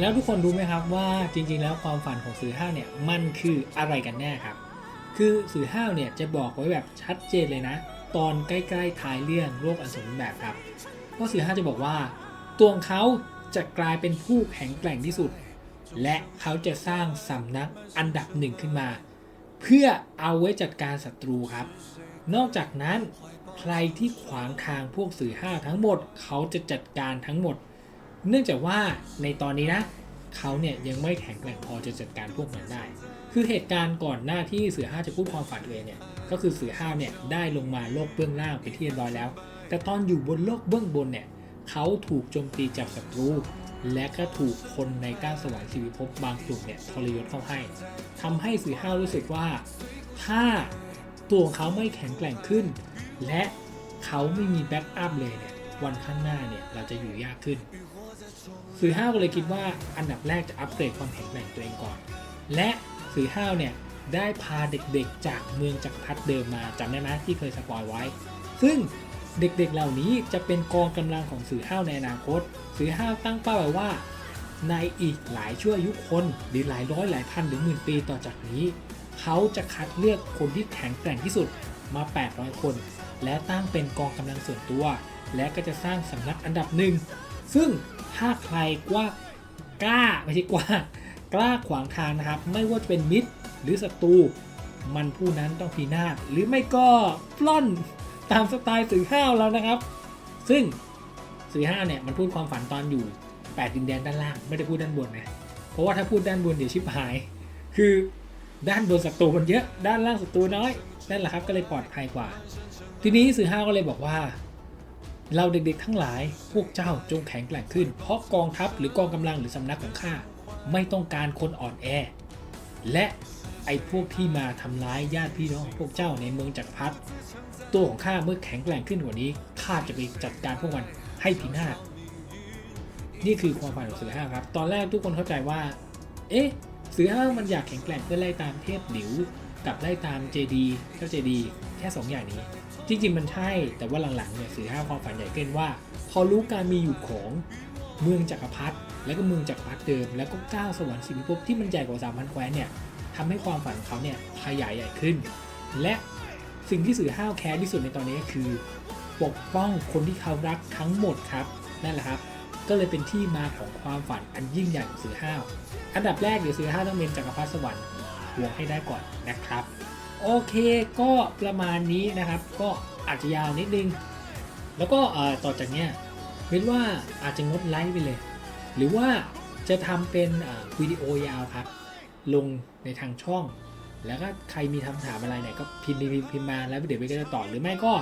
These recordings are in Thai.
แล้วทุกคนรู้ไหมครับว่าจริงๆ แล้วความฝันของสื่อห้าเนี่ยมันคืออะไรกันแน่ครับ คือสื่อห้าเนี่ยจะบอกไว้แบบชัดเจนเลยนะ ตอนใกล้ๆท้ายเรื่องโลกอันสมบูรณ์แบบครับว่าสื่อห้าจะบอกว่าตัวเขาจะกลายเป็นผู้แข็งแกร่งที่สุด และเขาจะสร้างสำนักอันดับหนึ่งขึ้นมา เพื่อเอาไว้จัดการศัตรูครับ นอกจากนั้นใครที่ขวางทางพวกสื่อห้าทั้งหมด เขาจะจัดการทั้งหมด เนื่องจากว่าในตอนนี้นะเขาเนี่ยยังไม่แข็งแกร่งพอจะจัดการพวกมันได้ คือเหตุการณ์ก่อนหน้าที่เสือห้าจะพูดความฝันตัวเองเนี่ยก็คือเสือห้าเนี่ยได้ลงมาโลกเบื้องล่างไปที่เรียบร้อยแล้ว แต่ตอนอยู่บนโลกเบื้องบนเนี่ยเขาถูกโจมตีจากศัตรู และก็ถูกคนในก้าวสวรรค์ชีวิภพบางกลุ่มเนี่ยทรยศเข้าให้ทำให้เสือห้ารู้สึกว่า ถ้าตัวของเขาไม่แข็งแกร่งขึ้น และเขาไม่มีแบ็กอัพเลยเนี่ย วันข้างหน้าเนี่ยเราจะอยู่ยากขึ้นสื่อห้าวก็เลยคิดว่าอันดับแรกจะอัปเกรดความแข็งแกร่งตัวเองก่อน และสื่อห้าวเนี่ยได้พาเด็กๆจากเมืองจักรพรรดิเดิมมาจำได้ไหมที่เคยสปอยไว้ ซึ่งเด็กๆเหล่านี้จะเป็นกองกำลังของสื่อห้าวในอนาคต สื่อห้าวตั้งเป้าไว้ว่า ในอีกหลายชั่วอายุคนหรือหลายร้อยหลายพันหรือหมื่นปีต่อจากนี้ เขาจะคัดเลือกคนที่แข็งแกร่งที่สุดมา 800 คน และตั้งเป็นกองกำลังส่วนตัว และก็จะสร้างสำนักอันดับหนึ่ง ซึ่งถ้าใครกว่ากล้าไม่ใช่กว่ากล้าขวางทางนะครับ ไม่ว่าจะเป็นมิตรหรือศัตรูมันผู้นั้นต้องพินาศหรือไม่ก็ปล้อนตามสไตล์สื่อห้าวเรานะครับ ซึ่งสื่อห้าวเนี่ยมันพูดความฝันตอนอยู่8ดินแดนด้านล่างไม่ได้พูดด้านบนนะเพราะว่าถ้าพูดด้านบนเดี๋ยวชิบหาย คือด้านบนศัตรูมันเยอะด้านล่างศัตรูน้อยนั่นแหละครับก็เลยปลอดภัยกว่า ทีนี้สื่อห้าวก็เลยบอกว่า เราเด็กๆทั้งหลาย พวกเจ้าจงแข็งแกร่งขึ้น เพราะกองทัพหรือกองกำลังหรือสำนักของข้าไม่ต้องการคนอ่อนแอ และไอ้พวกที่มาทำร้ายญาติพี่น้องพวกเจ้าในเมืองจักรพรรดิตัวของข้าเมื่อแข็งแกร่งขึ้นกว่านี้ข้าจะไปจัดการพวกมันให้พินาศนี่คือความฝันของเสือห้าครับ ตอนแรกทุกคนเข้าใจว่า เอ๊ะเสือห้ามันอยากแข็งแกร่งเพื่อไล่ตามเทพหลิว กับไล่ตามเจดีเจ้าเจดีแค่สองอย่างนี้ จริงๆมันใช่ แต่ว่าหลังๆเนี่ยสื่อห้าวความฝันใหญ่ขึ้นว่า พอรู้การมีอยู่ของเมืองจักรพรรดิแล้วก็เมืองจักรพรรดิเดิม แล้วก็ก้าวสวรรค์สิบภพที่มันใหญ่กว่าสามพันแคว้นเนี่ยทำให้ความฝันเขาเนี่ยขยายใหญ่ขึ้น และสิ่งที่สื่อห้าวแคร์ที่สุดในตอนนี้คือ ปกป้องคนที่เขารักทั้งหมดครับนั่นแหละครับ ก็เลยเป็นที่มาของความฝันอันยิ่งใหญ่ของสื่อห้าวอันดับแรกเดี๋ยวสื่อห้าวต้องเป็นจักรพรรดิสวรรค์ หวงให้ได้ก่อนนะครับ โอเคก็ประมาณนี้นะครับ ก็อาจจะยาวนิดนึง แล้วก็ต่อจากเนี้ยเว้นว่าอาจจะงดไลฟ์ไปเลย หรือว่าจะทำเป็นวิดีโอยาวครับ ลงในทางช่อง แล้วก็ใครมีคำถามอะไรเนี่ยก็พิมพ์พิมพ์พิมพ์มาแล้วเดี๋ยวเบสก็จะตอบหรือไม่ก็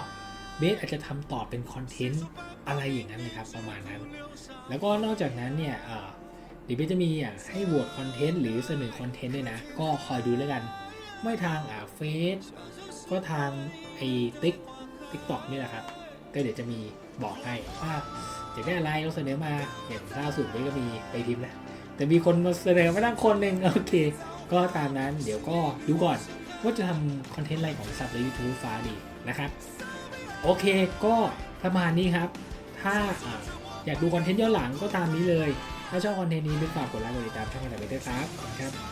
เบสอาจจะทำตอบเป็นคอนเทนต์อะไรอย่างนั้นนะครับประมาณนั้น แล้วก็นอกจากนั้นเนี่ย เอ่อจะมีอะให้โหวตคอนเทนต์หรือเสนอคอนเทนต์ด้วยนะ ก็คอยดูแล้วกัน ไม่ทางอ่าเฟซก็ทางไอ้ติ๊กติ๊กต็อกนี่แหละครับก็เดี๋ยวจะมีบอกให้ว่าอยากได้อะไรก็เสนอมาอย่างล่าสุดนี้ก็มีไปพิมพ์นะแต่มีคนมาเสนอมาตั้งคนหนึ่งโอเค ก็ตามนั้นเดี๋ยวก็ดูก่อนว่าจะทำคอนเทนต์อะไรของสับและยูทูบฟ้าดีนะครับ โอเคก็ประมาณนี้ครับ ถ้าอยากดูคอนเทนต์ย้อนหลังก็ตามนี้เลย ถ้าชอบคอนเทนต์นี้ไม่ฝากกดไลค์กดติดตามช่องกันไปด้วยครับขอบคุณครับ